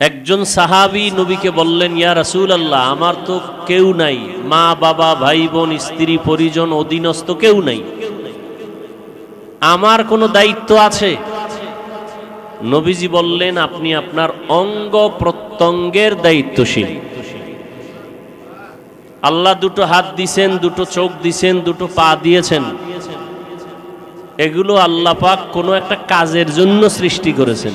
একজন সাহাবি নবীকে বললেন, ইয়া রাসূল আল্লাহ আমার তো কেউ নাই। মা, বাবা ভাই বোন স্ত্রী, পরিজন, অধীনস্থ কেউ নাই। আমার কোনো দায়িত্ব আছে? নবীজি বললেন, আপনি আপনার অঙ্গ প্রত্যঙ্গের দায়িত্বশীল। আল্লাহ দুটো হাত দিছেন, দুটো চোখ দিছেন, দুটো পা দিয়েছেন। এগুলো আল্লাহ পাক কোনো একটা কাজের জন্য সৃষ্টি করেছেন।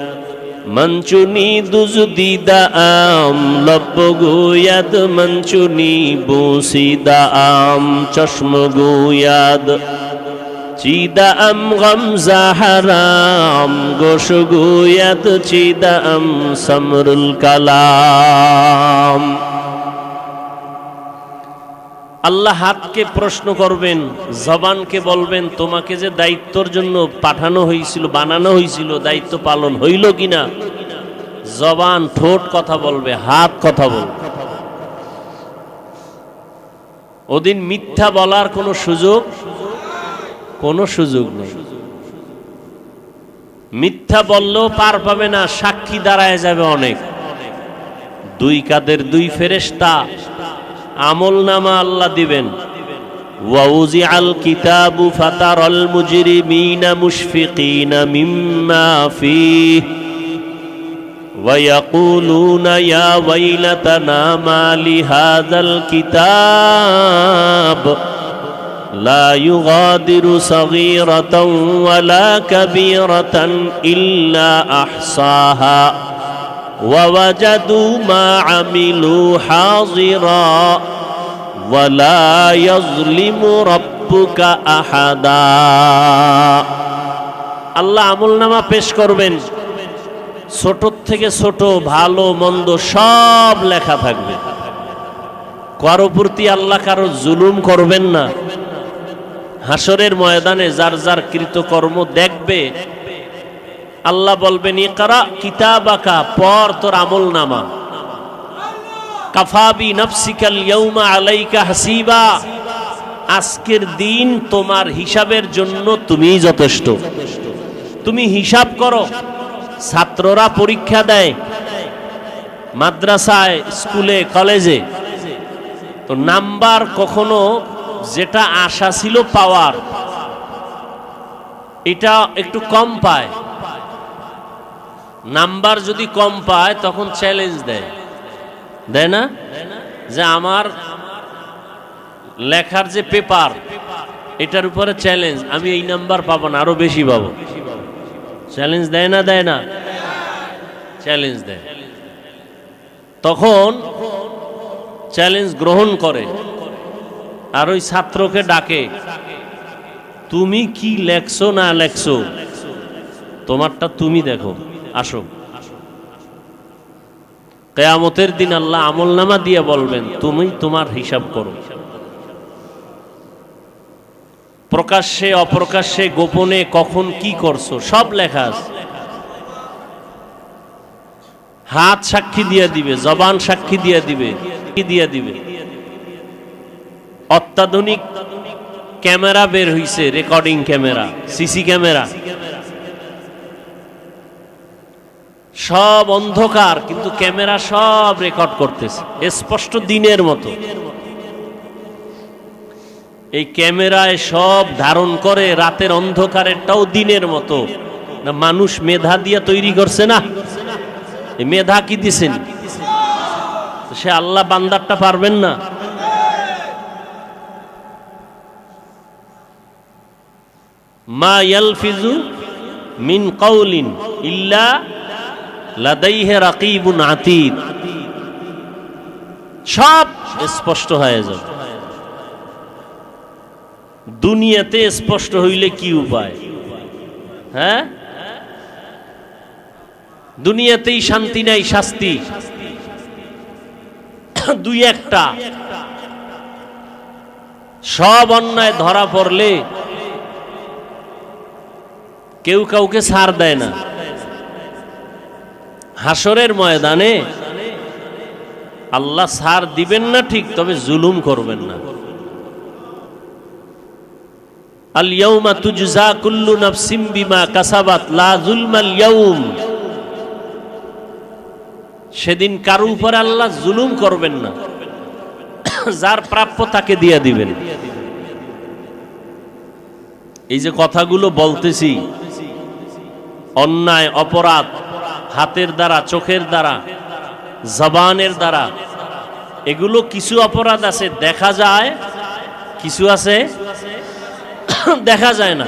মঞ্চুনি দুজদি দাম লব্ব গোয়াদ মঞ্চুনি বসি আম, চশম গোয়াদ। চিদা আম গম জাহারাম গোশ গোয়াদ চিদা আম, সমরুল কালাম। আল্লাহ হাতকে প্রশ্ন করবেন, জবানকে বলবেন, তোমাকে যে দায়িত্বর জন্য পাঠানো হয়েছিল, বানানো হয়েছিল, দায়িত্ব পালন হইল কিনা? জবান ঠোঁট কথা বলবে, হাত কথা বলবে। ওদিন মিথ্যা বলার কোনো সুযোগ কোনো সুযোগ নেই। মিথ্যা বললেও পার পাবে না, সাক্ষী দাঁড়ায় যাবে অনেক। দুই কাদের দুই ফেরেস্তা আমল নামা আল্লাহ দিবেন ওয়াউজি আল কিতাবু ফাতার আল মুজরিমিনা মুশফিকিনা মিম্মা ফিহ ويقولون يا ويلتنا ما لهذا الكتاب لا يغادر صغيرة ولا كبيرة إلا أحصاها ووجدوا ما عملوا حاضرا ولا يظلم ربك أحدا আল্লাহ আমল নামা পেশ করবেন ছোট থেকে ছোট ভালো মন্দ সব লেখা থাকবে কারো প্রতি আল্লাহ কারো জুলুম করবেন না হাসরের ময়দানে যার যার কৃতকর্ম দেখবে আল্লাহ বলবেন, ইকরা কিতাবাকা, পর তোর আমল নামা কাফাবি নফসিকাল ইয়ৌমা আলাইকা হাসিবা। আজকের দিন তোমার হিসাবের জন্য তুমিই যথেষ্ট। তুমি হিসাব করো। ছাত্ররা পরীক্ষা দেয়। মাদ্রাসায়, স্কুলে, কলেজে। তো নাম্বার কখনো যেটা আশা ছিল পাওয়ার, এটা একটু কম পায়। নাম্বার যদি কম পায়, তখন চ্যালেঞ্জ দেয়। দেয় না? যে আমার লেখার যে পেপার এটার উপরে চ্যালেঞ্জ আমি এই নাম্বার পাবো না, আরও বেশি পাবো। চ্যালেঞ্জ দেয় না দেয় না? চ্যালেঞ্জ দেয়। তখন চ্যালেঞ্জ গ্রহণ করে। আর ওই ছাত্রকে ডাকে, তুমি কি লেখছো না লেখছো? তোমারটা তুমি দেখো। আসো। কেয়ামতের দিন আল্লাহ আমল নামা দিয়ে বলবেন, তুমি তোমার হিসাব করো। প্রকাশ্যে, অপ্রকাশ্যে, গোপনে কখন কি করছ, সব লেখা আছে। হাত সাক্ষী দিয়ে দিবে, জবান সাক্ষী দিয়ে দিবে, কি দিয়ে দিবে? অত্যাধুনিক ক্যামেরা বের হইছে, রেকর্ডিং ক্যামেরা, সিসি ক্যামেরা। সব অন্ধকার, কিন্তু ক্যামেরা সব রেকর্ড করতেছে। স্পষ্ট দিনের মতো। এই ক্যামেরায় সব ধারণ করে রাতের অন্ধকারেরটাও দিনের মতো। না, মানুষ মেধা দিয়ে তৈরি করছে না? মেধা কি দিছেন? সে আল্লাহ বান্দারটা পারবেন না? মা ইয়ালফিজু মিন কৌলিন ইল্লা সব স্পষ্ট হয়ে যাবে। দুনিয়াতে স্পষ্ট হইলে কি উপায়? হ্যাঁ? দুনিয়াতেই শান্তি নাই, শাস্তি। দুই একটা। সব অন্যায় ধরা পড়লে কেউ কাউকে ছাড় দেয় না। হাসরের ময়দানে আল্লাহ সার দিবেন না ঠিক, তবে জুলুম করবেন না। আল ইয়াউমা তুজজা কুল্লু নাফসিম বিমা কাসাবাত, লা জুলমাল ইয়াউম সেদিন কারও উপরে আল্লাহ জুলুম করবেন না, যার প্রাপ্য তাকে দিয়ে দিবেন। এই যে কথাগুলো বলতেছি, অন্যায়, অপরাধ হাতের দ্বারা, চোখের দ্বারা, জবানের দ্বারা। এগুলো কিছু অপরাধ আছে, দেখা যায়, কিছু আছে, দেখা যায় না।